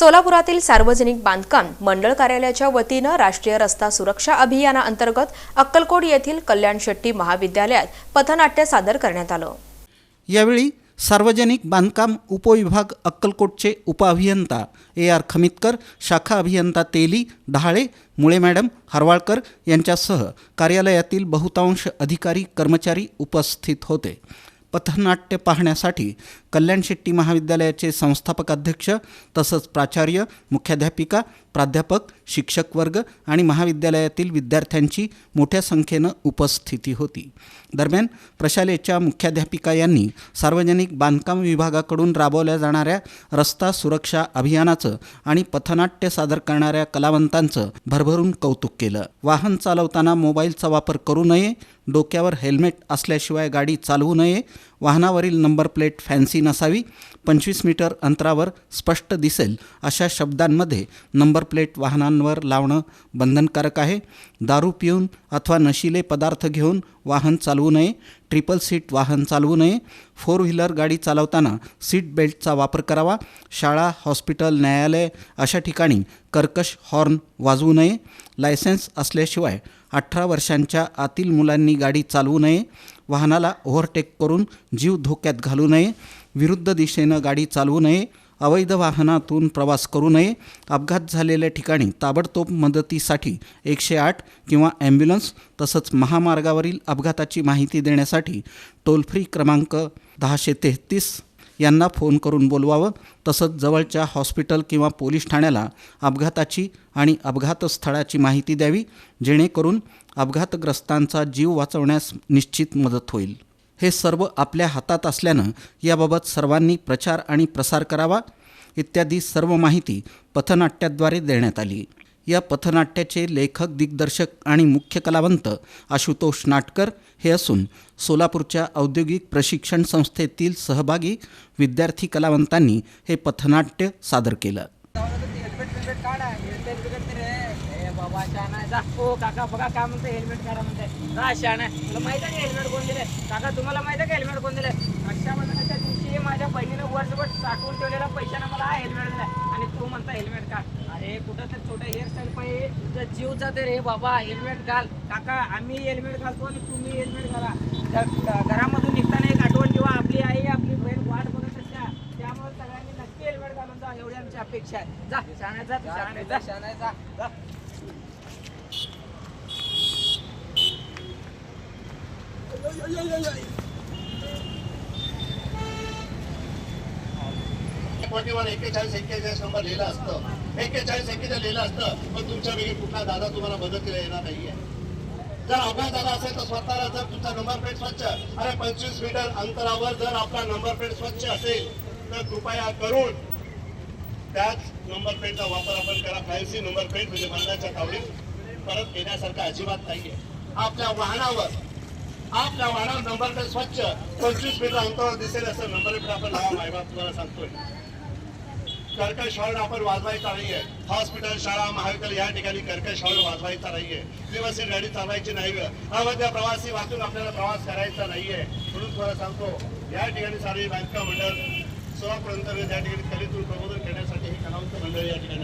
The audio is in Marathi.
सोलापुरातील सार्वजनिक बांधकाम मंडळ कार्यालयाच्या वतीनं राष्ट्रीय रस्ता सुरक्षा अभियानाअंतर्गत अक्कलकोट येथील कल्याण शेट्टी महाविद्यालयात पथनाट्य सादर करण्यात आलं. यावेळी सार्वजनिक बांधकाम उपविभाग अक्कलकोटचे उपअभियंता ए आर खमितकर शाखा अभियंता तेली डहाळे मुळे मॅडम हरवाळकर यांच्यासह कार्यालयातील बहुतांश अधिकारी कर्मचारी उपस्थित होते. पथनाट्य पाहण्यासाठी कल्याण शेट्टी महाविद्यालयाचे संस्थापक अध्यक्ष तसंच प्राचार्य मुख्याध्यापिका प्राध्यापक शिक्षक वर्ग आणि महाविद्यालयातील विद्यार्थ्यांची मोठ्या संख्येनं उपस्थिती होती. दरम्यान प्रशालेच्या मुख्याध्यापिका यांनी सार्वजनिक बांधकाम विभागाकडून राबवल्या जाणाऱ्या रस्ता सुरक्षा अभियानाचं आणि पथनाट्य सादर करणाऱ्या कलावंतांचं भरभरून कौतुक केलं. वाहन चालवताना मोबाईलचा वापर करू नये डोक्यावर हेल्मेट असल्याशिवाय गाडी चालवू नये वाहनावरील नंबर प्लेट फॅन्सी नसावी पंचवीस मीटर अंतरावर स्पष्ट दिसेल अशा शब्दांमध्ये नंबर प्लेट वाहनांवर लावणं बंधनकारक आहे. दारू पिऊन अथवा नशिले पदार्थ घेऊन वाहन चालवू नये. ट्रिपल सीट वाहन चालवू नये. फोर व्हीलर गाडी चालवताना सीट बेल्टचा वापर करावा. शाळा हॉस्पिटल न्यायालय अशा ठिकाणी कर्कश हॉर्न वाजवू नये. लायसन्स असल्याशिवाय अठरा वर्षांच्या आतील मुलांनी गाडी चालवू नये. वाहनाला ओव्हरटेक करून जीव धोक्यात घालू नये. विरुद्ध दिशेनं गाडी चालवू नये. अवैध वाहनातून प्रवास करू नये. अपघात झालेल्या ठिकाणी ताबडतोब मदतीसाठी एकशे आठ किंवा ॲम्ब्युलन्स तसंच महामार्गावरील अपघाताची माहिती देण्यासाठी टोल फ्री क्रमांक दहाशे तेहतीस यांना फोन करून बोलवावं. तसंच जवळच्या हॉस्पिटल किंवा पोलीस ठाण्याला अपघाताची आणि अपघातस्थळाची माहिती द्यावी जेणेकरून अपघातग्रस्तांचा जीव वाचवण्यास निश्चित मदत होईल. हे सर्व आपल्या हातात असल्यानं याबाबत सर्वांनी प्रचार आणि प्रसार करावा इत्यादी सर्व माहिती पथनाट्याद्वारे देण्यात आली. या पथनाट्याचे लेखक दिग्दर्शक आणि मुख्य कलावंत आशुतोष नाटकर हे असून सोलापूरच्या औद्योगिक प्रशिक्षण संस्थेतील सहभागी विद्यार्थी कलावंतांनी हे पथनाट्य सादर केलं हेल्मेट हेल्मेट काढा हेल्मेट बिघडते शान आहे जा. हो काका बघा काय म्हणते हेल्मेट काढा म्हणते. जा शान आहे तुला माहिती आहे हेल्मेट कोण दिले काका तुम्हाला माहिती आहे का हेल्मेट कोण दिले रक्षाबंधनाच्या दिवशी माझ्या बहिणीनं वर्षभर साठवून ठेवलेल्या पैशानं मला हा हेल्मेट दिलाय. आणि तू म्हणता हेल्मेट काढ. अरे कुठं तर छोटं हेअरस्टाईल पाहिजे. तुझं जीव जाते रे बाबा हेल्मेट घाल. काका आम्ही हेल्मेट घालतो आणि तुम्ही हेल्मेट घाला. घरामधून निघताना एक आठवण ठेवा. आपली आई आपली बहीण वाट बघत असत्या. त्यामुळे सगळ्यांनी नक्की हेल्मेट घालून जा. एवढी आमची अपेक्षा आहे. जा जा तू शाळेत जा शाळेत जा जा पाठीवर एक्केचाळीस एक्केचाळीस नंबर लिहिलं असतं. एक्केचाळीस एक्केचाळीस लिहिलं असतं पण तुमच्या वेळी कुठला दादा तुम्हाला मदतीला येणार नाहीये. जर अपघात झाला असेल तर स्वतःला जर तुमचा नंबर प्लेट स्वच्छ आणि पंचवीस मीटर अंतरावर जर आपला नंबर प्लेट स्वच्छ असेल तर कृपया करून त्याच नंबर प्लेटचा वापर आपण करा. फॅन्सी नंबर प्लेट म्हणजे मरणाच्या तावडीत परत येण्यासारखं अजिबात नाहीये. आपल्या वाहनावर आपल्या वाडा नंबर प्लेट स्वच्छ. पंचवीस मीटर अंतरावर दिसेल असं नंबर प्लेट आपण लावा मायबाप तुम्हाला सांगतोय. कर्कश हॉर्न आपण वाजवायचा नाहीये. हॉस्पिटल शाळा महाविद्यालय या ठिकाणी कर्कश हॉर्न वाजवायचा नाहीये. दिवसी गाडी चालवायची नाही अवध्य प्रवासी वाचून आपल्याला प्रवास करायचा नाहीये. म्हणून तुम्हाला सांगतो या ठिकाणी सार्वजनिक बांधकाम मंडळ सोळापर्यंत या ठिकाणी कलितून प्रबोधन करण्यासाठी हे कलावंत मंडळ या ठिकाणी